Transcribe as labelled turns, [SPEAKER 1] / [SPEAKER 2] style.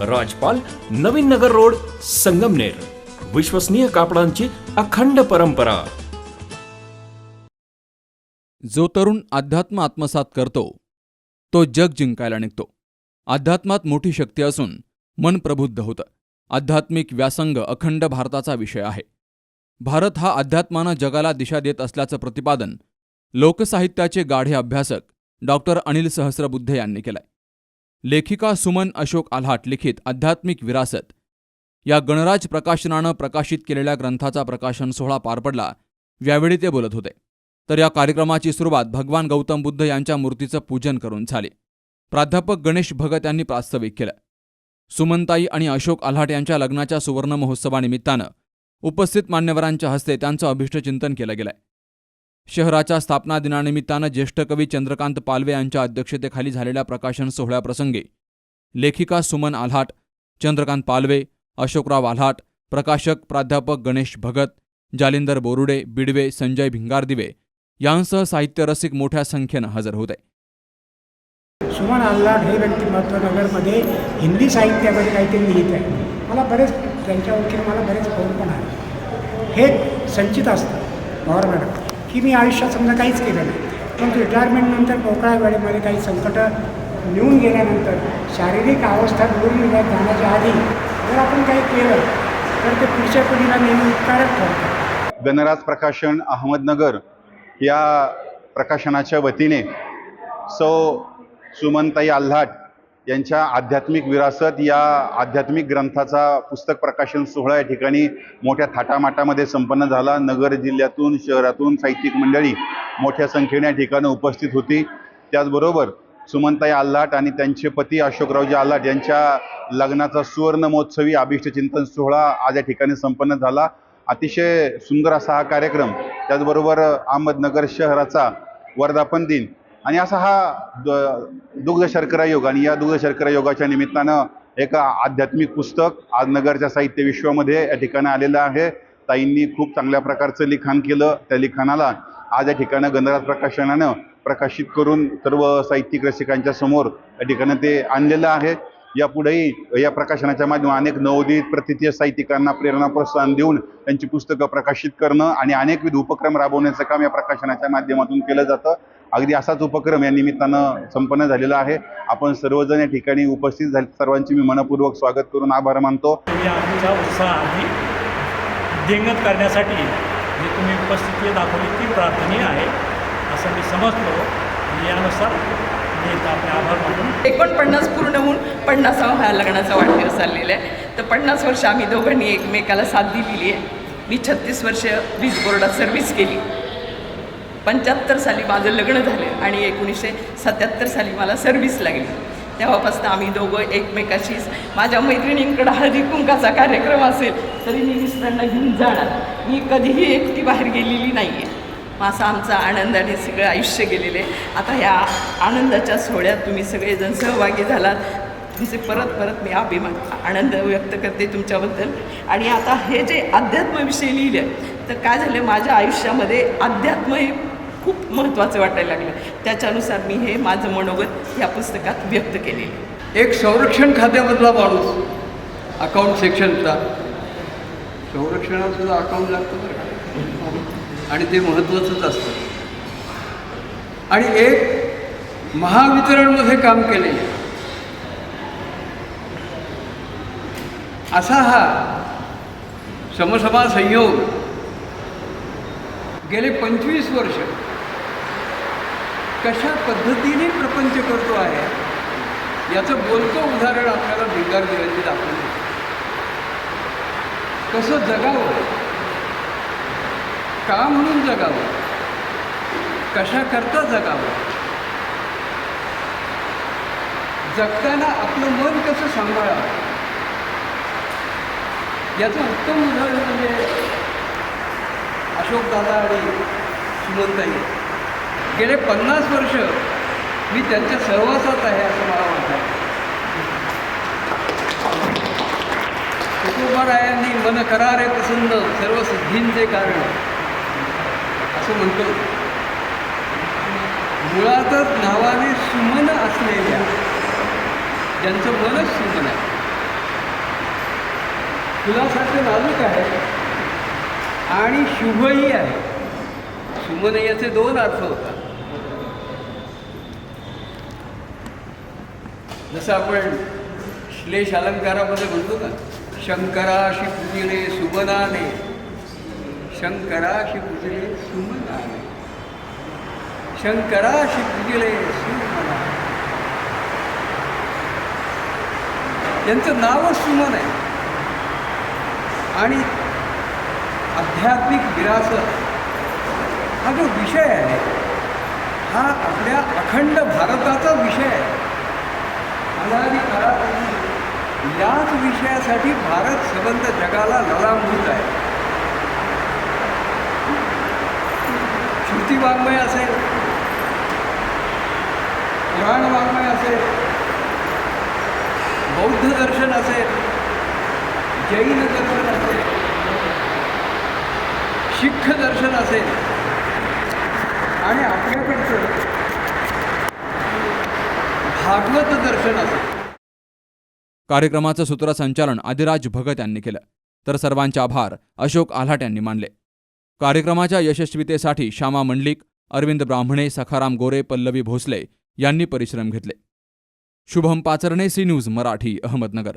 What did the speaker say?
[SPEAKER 1] राजपाल Navin Nagar road Sangamner. विश्वसनीय कापडांची अखंड परंपरा.
[SPEAKER 2] जो तरुण अध्यात्म आत्मसात करतो तो जग जिंकायला निघतो. अध्यात्मात मोठी शक्ती असून मन प्रबुद्ध होतं. आध्यात्मिक व्यासंग अखंड भारताचा विषय आहे. भारत हा अध्यात्मानं जगाला दिशा देत असल्याचं प्रतिपादन लोकसाहित्याचे गाढे अभ्यासक डॉक्टर अनिल सहस्रबुद्धे यांनी केलंय. लेखिका सुमन अशोक आल्हाट लिखित आध्यात्मिक विरासत. या गणराज प्रकाशनानं प्रकाशित केलेल्या ग्रंथाचा प्रकाशन सोहळा पार पडला यावेळी ते बोलत होते. तर या कार्यक्रमाची सुरुवात भगवान गौतम बुद्ध यांच्या मूर्तीचं पूजन करून झाली. प्राध्यापक गणेश भगत यांनी प्रास्ताविक केलं. सुमनताई आणि अशोक आल्हाट यांच्या लग्नाच्या सुवर्ण महोत्सवानिमित्तानं उपस्थित मान्यवरांच्या हस्ते त्यांचं अभिष्टचिंतन केलं गेलंय. शहराच्या स्थापना दिनानिमित्तानं ज्येष्ठ कवी चंद्रकांत पालवे यांच्या अध्यक्षतेखाली झालेल्या प्रकाशन सोहळ्याप्रसंगी लेखिका सुमन आल्हाट चंद्रकांत पालवे अशोकराव आल्हाट प्रकाशक प्राध्यापक गणेश भगत जालिंदर बोरुडे बिडवे संजय भिंगारदिवे यांसह साहित्यरसिक मोठ्या संख्येनं हजर होते.
[SPEAKER 3] सुमन आल्हाट हे व्यक्तिमत्व नगरमध्ये हिंदी साहित्यामध्ये काहीतरी लिहित आहे. मला बरेच त्यांच्या ओळखीने मला बरेच फोन पण आहे हे संचित असतं मॅडम की मी आयुष्यात समजा काहीच केलं नाही. परंतु रिटायरमेंटनंतर मोकळ्या वेळेमध्ये काही संकटं निघून गेल्यानंतर शारीरिक अवस्था निवडून जाण्याच्या आधी जर आपण काही केलं तर ते पुढच्या पिढीला नेहमी उपकारक ठरतं.
[SPEAKER 4] गणराज प्रकाशन अहमदनगर या प्रकाशनाच्या वतीने सौ सुमनताई आल्हाट यांच्या आध्यात्मिक विरासत या आध्यात्मिक ग्रंथाचा पुस्तक प्रकाशन सोहळा या ठिकाणी मोठ्या थाटामाटामध्ये संपन्न झाला. नगर जिल्ह्यातून शहरातून साहित्यिक मंडळी मोठ्या संख्येने या ठिकाणी उपस्थित होती. त्याचबरोबर सुमनताई आल्हाट आणि त्यांचे पती अशोकरावजी आल्हाट यांच्या लग्नाचा सुवर्ण महोत्सवी अभिष्ट चिंतन सोहळा आज या ठिकाणी संपन्न झाला. अतिशय सुंदर असा हा कार्यक्रम. त्याचबरोबर अहमदनगर शहराचा वर्धापन दिन आणि असा हा द- दुग्ध शर्करा योग आणि या दुग्ध शर्करा योगाच्या निमित्तानं एक आध्यात्मिक पुस्तक आज नगरच्या साहित्य विश्वामध्ये या ठिकाणी आलेलं आहे. ताईंनी खूप चांगल्या प्रकारचं लिखाण केलं. त्या लिखाणाला आज या ठिकाणी गणराज प्रकाशनानं प्रकाशित करून सर्व साहित्यिक रसिकांच्या समोर या ठिकाणी ते आणलेलं आहे. यापुढेही या प्रकाशनाच्या माध्यमात अनेक नवोदित प्रतितीय साहित्यिकांना प्रेरणा प्रोत्साहन देऊन त्यांची पुस्तकं प्रकाशित करणं आणि अनेकविध उपक्रम राबवण्याचं काम या प्रकाशनाच्या माध्यमातून केलं जातं. अगदी असाच उपक्रम या निमित्तानं संपन्न झालेला आहे. आपण सर्वजण या ठिकाणी उपस्थित झाले. सर्वांची मी मनपूर्वक स्वागत करून आभार मानतो.
[SPEAKER 5] तुम्ही आमचा उत्साह आधी देंगत करण्यासाठी जी तुम्ही उपस्थिती दाखवली ती प्रार्थनीय आहे. असं मी समजतो. यानुसार
[SPEAKER 6] एकोणपन्नास पूर्ण होऊन पन्नासावा हा लग्नाचा वाढदिवस चाललेला आहे. तर पन्नास वर्ष आम्ही दोघांनी एकमेकाला साथ दिलेली आहे. मी छत्तीस वर्ष वीज बोर्डात सर्व्हिस केली. पंच्याहत्तर साली माझं लग्न झालं आणि एकोणीसशे सत्याहत्तर साली मला सर्व्हिस लागली. तेव्हापासून आम्ही दोघं एकमेकाशी माझ्या मैत्रिणींकडं हळदी कुंकाचा कार्यक्रम असेल तरी मी मिस्टरांना घेऊन जाणार. मी कधीही एकटी बाहेर गेलेली नाही आहे असा आमचा आनंदाने सगळं आयुष्य गेलेलं आहे. आता ह्या आनंदाच्या सोहळ्यात तुम्ही सगळेजण सहभागी झालात. तुमचे परत परत मी अभिमान आनंद व्यक्त करते तुमच्याबद्दल. आणि आता हे जे अध्यात्मविषयी लिहिलं तर काय झालं? माझ्या आयुष्यामध्ये अध्यात्म हे खूप महत्त्वाचं वाटायला लागलं. त्याच्यानुसार मी हे माझं मनोगत या पुस्तकात व्यक्त केलेलं
[SPEAKER 7] एक संरक्षण खात्यामधला माणूस अकाउंट सेक्शनचा संरक्षणात सुद्धा अकाउंट लागतं बरं का? आणि ते महत्त्वाचंच असतं. आणि एक महावितरणमध्ये काम केले असा हा समसमा संयोग गेले पंचवीस वर्ष कशा पद्धतीने प्रपंच करतो आहे? याचं बोलतं उदाहरण आपल्याला भिंगार दिव्यांनी दाखवलं कसं जगावं? का म्हणून जगावं? कशा करता जगावं? जगताना आपलं मन कसं सांभाळावं? याचं उत्तम उदाहरण म्हणजे अशोकदादा आणि सुमंताई गेले पन्नास वर्ष मी त्यांच्या सहवासात आहे असं मला वाटतं. तुकोबारायांनी मन करारे पसंद सर्व सिद्धींचे कारण. असं म्हणतो. मुळातच नावाने सुमन असलेल्या ज्यांचं मनच सुमन आहे. फुलासारखं नाजूक आहे आणि शुभही आहे. सुमन याचे दोन अर्थ होतात. जसं आपण श्लेष अलंकारामध्ये म्हणतो ना शंकराशी पूजिले सुमनाने. शंकराशी पूजिले सुमनाने. शंकराशी पूजिले सुमनाने. यांचं नावच सुमन आहे. आणि आध्यात्मिक विरासत हा जो विषय आहे हा आपल्या अखंड भारताचा विषय आहे. अनादी काळापासून याच विषयासाठी भारत सबंध जगाला ललामभूत आहे. श्रुती वाङ्मय असेल पुराण वाङ्मय असेल बौद्ध दर्शन असेल जैन दर्शन असेल शिख दर्शन असेल आणि आपल्याकडचं भागवत दर्शन असेल
[SPEAKER 2] कार्यक्रमाचं सूत्रसंचालन आदिराज भगत यांनी केलं. तर सर्वांचे आभार अशोक आल्हाट यांनी मानले. कार्यक्रमाच्या यशस्वीतेसाठी श्यामा मंडलिक अरविंद ब्राह्मणे सखाराम गोरे पल्लवी भोसले यांनी परिश्रम घेतले. Shubham Pacharne C news Marathi Ahmednagar.